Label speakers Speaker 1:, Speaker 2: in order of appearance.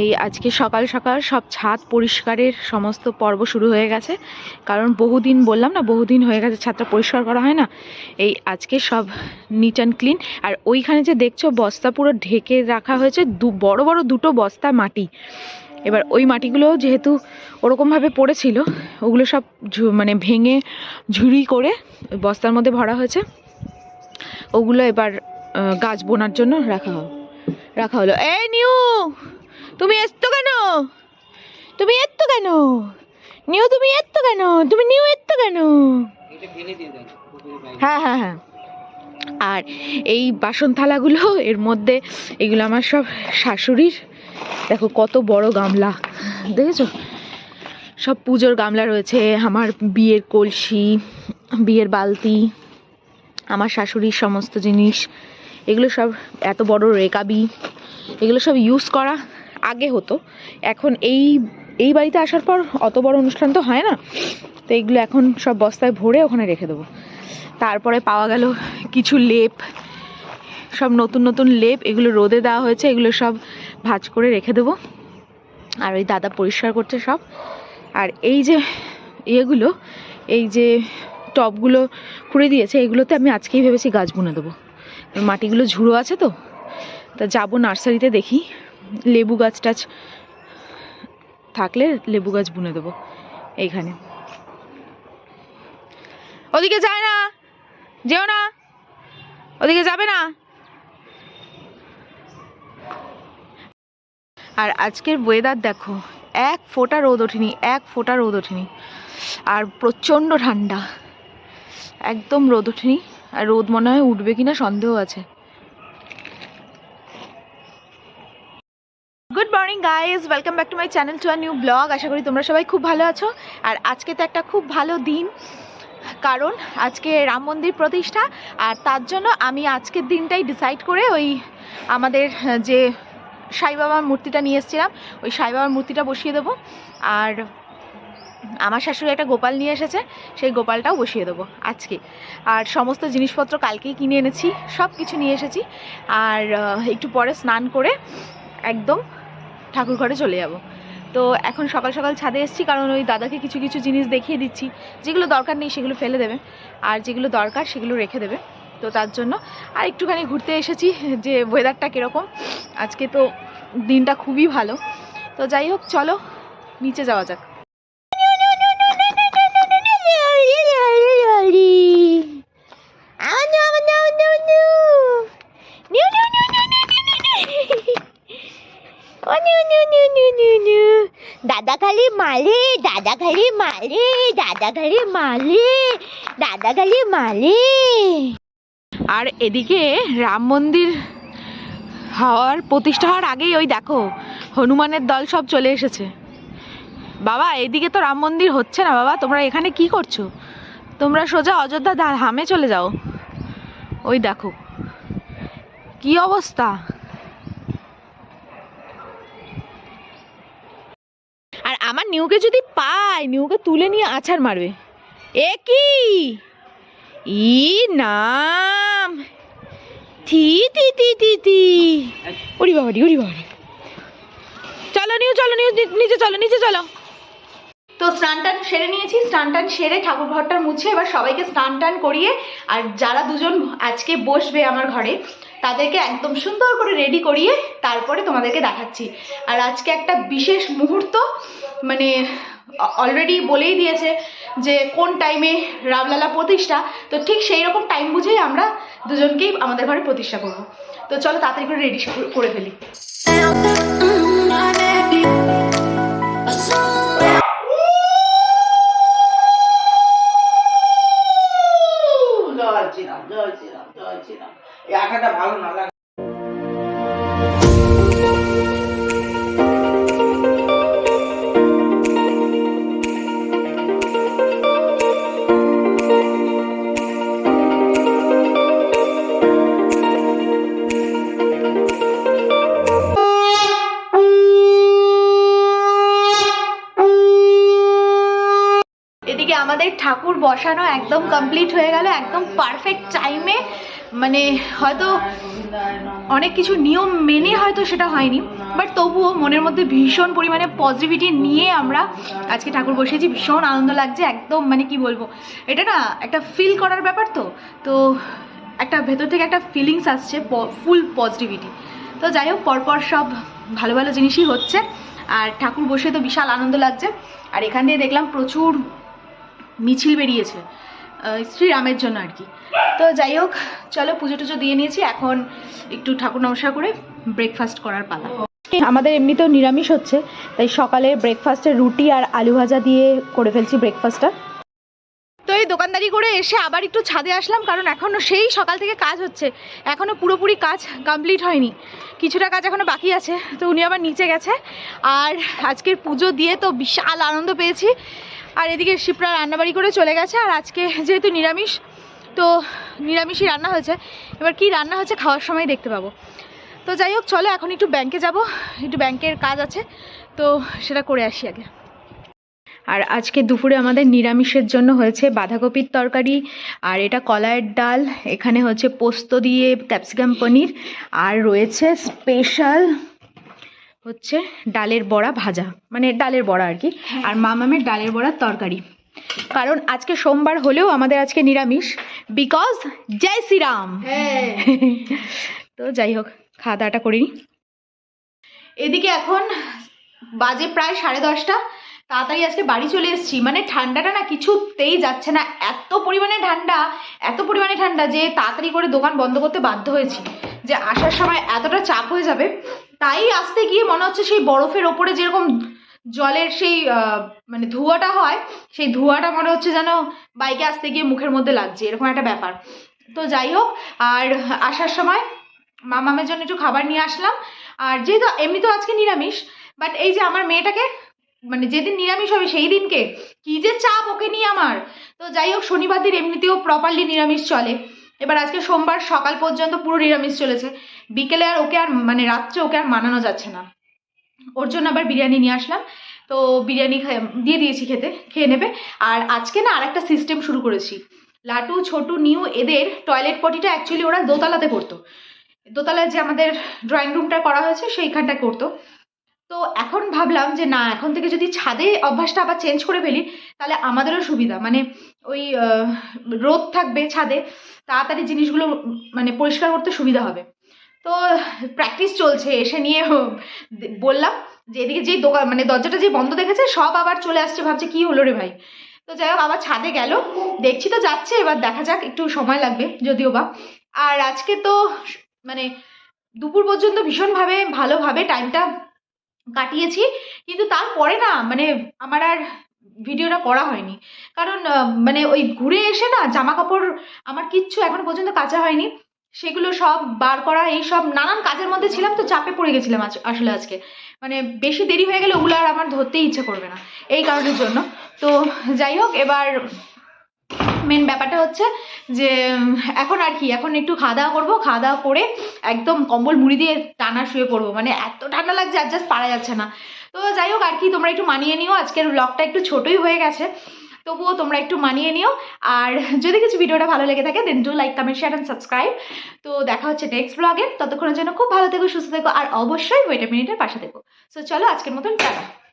Speaker 1: এই আজকে সকাল সকাল সব ছাদ পরিষ্কারের সমস্ত পর্ব শুরু হয়ে গেছে। কারণ বহুদিন বললাম না, বহুদিন হয়ে গেছে ছাদটা পরিষ্কার করা হয় না। এই আজকে সব নিট অ্যান্ড ক্লিন আর ওইখানে যে দেখছ বস্তা পুরো ঢেকে রাখা হয়েছে, দু, বড় বড় দুটো বস্তা মাটি। এবার ওই মাটিগুলো যেহেতু ওরকমভাবে পড়েছিল, ওগুলো সব মানে ভেঙে ঝুড়ি করে বস্তার মধ্যে ভরা হয়েছে। ওগুলো এবার গাছ বোনার জন্য রাখা রাখা হলো। এই নিউ! তুমি এসতো কেন? তুমি এসতো কেন? নিউ তুমি এসতো কেন? তুমি নিউ এসতো কেন? হ্যাঁ হ্যাঁ হ্যাঁ। আর এই বাসন থালাগুলো, এর মধ্যে এগুলো আমার সব শাশুড়ির। দেখো কত বড় গামলা। দেখেছ? সব পুজোর গামলা রয়েছে। আমার বিয়ের কলসি, বিয়ের বালতি, আমার শাশুড়ির সমস্ত জিনিস। এগুলো সব এত বড় রেকাবি। এগুলো সব ইউজ করা। আগে হতো। এখন এই এই বাড়িতে আসার পর অত বড় অনুষ্ঠান তো হয় না। তো এইগুলো এখন সব বস্তায় ভরে ওখানে রেখে দেবো। তারপরে পাওয়া গেল কিছু লেপ, সব নতুন নতুন লেপ, এগুলো রোদে দেওয়া হয়েছে, এগুলো সব ভাঁজ করে রেখে দেবো। আর ওই দাদা পরিষ্কার করছে সব। আর এই যে ইয়েগুলো, এই যে টবগুলো খুঁড়ে দিয়েছে, এগুলোতে আমি আজকেই ভেবেছি গাছ বুনে দেবো। মাটিগুলো ঝুড়ো আছে তো, তা যাব নার্সারিতে দেখি। লেবু গাছ টাছ থাকলে লেবু গাছ বুনে দেবো এইখানে। ওদিকে যায় না, যেও না, ওদিকে যাবে না। আর আজকের ওয়েদার দেখো, এক ফোঁটা রোদ ওঠেনি, এক ফোঁটা রোদ ওঠেনি, আর প্রচণ্ড ঠান্ডা। একদম রোদ ওঠেনি, আর রোদ মনে হয় উঠবে কিনা সন্দেহ আছে। Guys welcome back to my channel to a new vlog আশা করি তোমরা সবাই খুব ভালো আছো। আর আজকে তো একটা খুব ভালো দিন। কারণ আজকে রাম মন্দির প্রতিষ্ঠা, আর তার জন্য আমি আজকের দিনটাই ডিসাইড করে ওই আমাদের যে সাই বাবার মূর্তিটা নিয়ে এসেছিলাম, ওই সাই বাবার মূর্তিটা বসিয়ে দেবো। আর আমার শাশুড়ি একটা গোপাল নিয়ে এসেছে, সেই গোপালটাও বসিয়ে দেবো আজকে। আর সমস্ত জিনিসপত্র কালকেই কিনে এনেছি সব কিছু নিয়ে এসেছি। আর একটু পরে স্নান করে একদম ঠাকুর ঘরে চলে যাব। তো এখন সকাল সকাল ছাদে এসেছি, কারণ ওই দাদাকে কিছু কিছু জিনিস দেখিয়ে দিচ্ছি। যেগুলো দরকার নেই সেগুলো ফেলে দেবে। আর যেগুলো দরকার সেগুলো রেখে দেবে। তো তার জন্য আর একটুখানি ঘুরতে এসেছি, যে ওয়েদারটা কীরকম। আজকে তো দিনটা খুবই ভালো। তো যাই হোক, চলো, নিচে যাওয়া যাক।
Speaker 2: দাদা খালি মালে দাদা খালি মালে দাদা
Speaker 1: আর এদিকে রাম মন্দির হওয়ার, প্রতিষ্ঠা হওয়ার আগেই ওই দেখো, হনুমানের দল সব চলে এসেছে। বাবা, এদিকে তো রাম মন্দির হচ্ছে না বাবা, তোমরা এখানে কি করছ? তোমরা সোজা অযোধ্যা ধামে চলে যাও। ওই দেখো, কি অবস্থা আর আমার নিউকে যদি পায়, নিউকে তুলে নিয়ে আছাড় মারবে। এ কি? ই নাম। থি তি তি তি তি। ওরি বাবারি ওরি বাবারি চলো নিউ চলো নিউ নিচে চলো নিচে চলো। তো স্নান টান সেরে নিয়েছি স্নান টান সেরে ঠাকুর ঘরটা মুছে এবার সবাইকে স্নান টান করিয়ে আর যারা দুজন আজকে বসবে আমার ঘরে, তাদেরকে একদম সুন্দর করে রেডি করিয়ে তারপরে তোমাদেরকে দেখাচ্ছি। আর আজকে একটা বিশেষ মুহূর্ত মানে অলরেডি বলেই দিয়েছে যে কোন টাইমে রামলালা প্রতিষ্ঠা, তো ঠিক সেই রকম টাইম বুঝেই আমরা দুজনকেই আমাদের ঘরে প্রতিষ্ঠা করব। তো চলো তাড়াতাড়ি করে রেডি করে ফেলি।
Speaker 3: ভালো না
Speaker 1: আমাদের ঠাকুর বসানো একদম কমপ্লিট হয়ে গেল, একদম পারফেক্ট টাইমে মানে হয়তো অনেক কিছু নিয়ম মেনে হয়তো সেটা হয়নি বাট তবুও মনের মধ্যে ভীষণ পরিমাণে পজিটিভিটি নিয়ে আমরা আজকে ঠাকুর বসেছি ভীষণ আনন্দ লাগছে, একদম মানে কি বলব, এটা না একটা ফিল করার ব্যাপার তো। তো একটা ভেতর থেকে একটা ফিলিংস আসছে ফুল পজিটিভিটি তো যাই হোক, পরপর সব ভালো ভালো জিনিসই হচ্ছে, আর ঠাকুর বসে তো বিশাল আনন্দ লাগছে। আর এখান দিয়ে দেখলাম প্রচুর মিছিল বেরিয়েছে শ্রীরামের জন্য আর কি। তো যাই হোক, চলো পুজো টুজো দিয়ে নিয়েছি, এখন একটু ঠাকুর নমস্কার করে ব্রেকফাস্ট করার পালা। আমাদের এমনিতেও নিরামিষ হচ্ছে, তাই সকালে ব্রেকফাস্টে রুটি আর আলু ভাজা দিয়ে করে ফেলছি ব্রেকফাস্টটা তো এই দোকানদারি করে এসে আবার একটু ছাদে আসলাম, কারণ এখনও সেই সকাল থেকে কাজ হচ্ছে। এখনও পুরোপুরি কাজ কমপ্লিট হয়নি। কিছুটা কাজ এখনও বাকি আছে, তো উনি আবার নিচে গেছে। আর আজকের পুজো দিয়ে তো বিশাল আনন্দ পেয়েছি। আর এদিকে শিপ্রা রান্নাবাড়ি করে চলে গেছে, আর আজকে যেহেতু নিরামিষ, তো নিরামিষই রান্না হয়েছে। এবার কি রান্না হচ্ছে খাওয়ার সময় দেখতে পাবো। তো যাই হোক, চলো এখন একটু ব্যাংকে যাব, একটু ব্যাংকের কাজ আছে, তো সেটা করে আসি আগে। আর আজকে দুপুরে আমাদের নিরামিষের জন্য হয়েছে বাঁধাকপির তরকারি, আর এটা কলাইয়ের ডাল, এখানে হচ্ছে পোস্ত দিয়ে ক্যাপসিকাম পনির, আর রয়েছে স্পেশাল হচ্ছে ডালের বড়া ভাজা মানে ডালের বড়া আর কি। আর মামামের ডালের বড়ার তরকারি। কারণ আজকে সোমবার হলেও আমাদের আজকে নিরামিষ বিকজ জয় শ্রীরাম। তো যাই হোক খাওয়া দাওয়াটা করিনি এদিকে এখন বাজে প্রায় সাড়ে দশটা তাড়াতাড়ি আজকে বাড়ি চলে এসেছি। মানে ঠান্ডাটা না কিছুতেই যাচ্ছে না। এত পরিমাণে ঠান্ডা এত পরিমাণে ঠান্ডা যে তাড়াতাড়ি করে দোকান বন্ধ করতে বাধ্য হয়েছি। যে আসার সময় এতটা চাপ হয়ে যাবে তাই আসতে গিয়ে মনে হচ্ছে সেই বরফের ওপরে যেরকম জলের সেই মানে ধোঁয়াটা হয়, সেই ধোঁয়াটা মনে হচ্ছে যেন বাইকে আসতে গিয়ে মুখের মধ্যে লাগছে, এরকম একটা ব্যাপার। তো যাই হোক, আর আসার সময় মামামের জন্য একটু খাবার নিয়ে আসলাম। আর যেহেতু এমনি তো আজকে নিরামিষ বাট এই যে আমার মেয়েটাকে মানে যেদিন নিরামিষ হবে সেই দিনকে, কি যে চাপ ওকে নিয়ে আমার। তো যাই হোক, শনিবার দিন এমনিতেও প্রপারলি নিরামিষ চলে। এবার আজকে সোমবার সকাল পর্যন্ত পুরো নিরামিষ চলেছে। বিকেলে আর ওকে আর মানে রাত্রে ওকে আর মানানো যাচ্ছে না। ওর জন্য আবার বিরিয়ানি নিয়ে আসলাম। তো বিরিয়ানি দিয়ে দিয়েছি খেতে, খেয়ে নেবে। আর আজকে না আরেকটা সিস্টেম শুরু করেছি। লাটু, ছোটু, নিউ এদের টয়লেট পটিটা অ্যাকচুয়ালি ওরা দোতলাতে করতো। দোতলায় যে আমাদের ড্রয়িং রুমটা করা হয়েছে সেইখানটা করতো। তো এখন ভাবলাম যে না, এখন থেকে যদি ছাদে অভ্যাসটা আবার চেঞ্জ করে ফেলি, তাহলে আমাদেরও সুবিধা। মানে ওই রোদ থাকবে ছাদে, তাড়াতাড়ি জিনিসগুলো মানে পরিষ্কার করতে সুবিধা হবে। তো প্র্যাকটিস চলছে, এসে নিয়ে বললাম যে এদিকে যেই দোকান মানে দরজাটা যে বন্ধ দেখেছে, সব আবার চলে আসছে, ভাবছে কি হলো রে ভাই? তো যাই হোক, আবার ছাদে গেল। দেখছি তো যাচ্ছে, এবার দেখা যাক, একটু সময় লাগবে যদিও বা। আর আজকে তো মানে দুপুর পর্যন্ত ভীষণভাবে ভালোভাবে টাইমটা কাটিয়েছি, কিন্তু তারপরে না মানে আমার আর ভিডিওটা করা হয়নি। কারণ মানে ওই ঘুরে এসে না জামা কাপড় আমার কিচ্ছু এখনও পর্যন্ত কাচা হয়নি। সেগুলো সব বার করা, এই সব নানান কাজের মধ্যে ছিলাম তো, চাপে পড়ে গেছিলাম আসলে আজকে। মানে বেশি দেরি হয়ে গেলে ওগুলো আর আমার ধরতেই ইচ্ছে করবে না, এই কারণের জন্য। তো যাই হোক, এবার মেন ব্যাপারটা হচ্ছে যে এখন আর কি, এখন একটু খাওয়া দাওয়া করব খাওয়া দাওয়া করে একদম কম্বল মুড়ি দিয়ে টানা শুয়ে পড়ব। মানে এত ঠান্ডা লাগছে, আর জাস্ট পারা যাচ্ছে না। তো যাই হোক, আর কি, তোমরা একটু মানিয়ে নিও। আজকের ব্লগটা একটু ছোটই হয়ে গেছে। তবুও তোমরা একটু মানিয়ে নিও। আর যদি কিছু ভিডিওটা ভালো লেগে থাকে then do like comment share and subscribe তো দেখা হচ্ছে নেক্সট ব্লগে ততক্ষণের জন্য খুব ভালো থেকো, সুস্থ থেকো, আর অবশ্যই ওয়েটার মিনিটের পাশে থেকো। সো চলো আজকের মতন টাটা।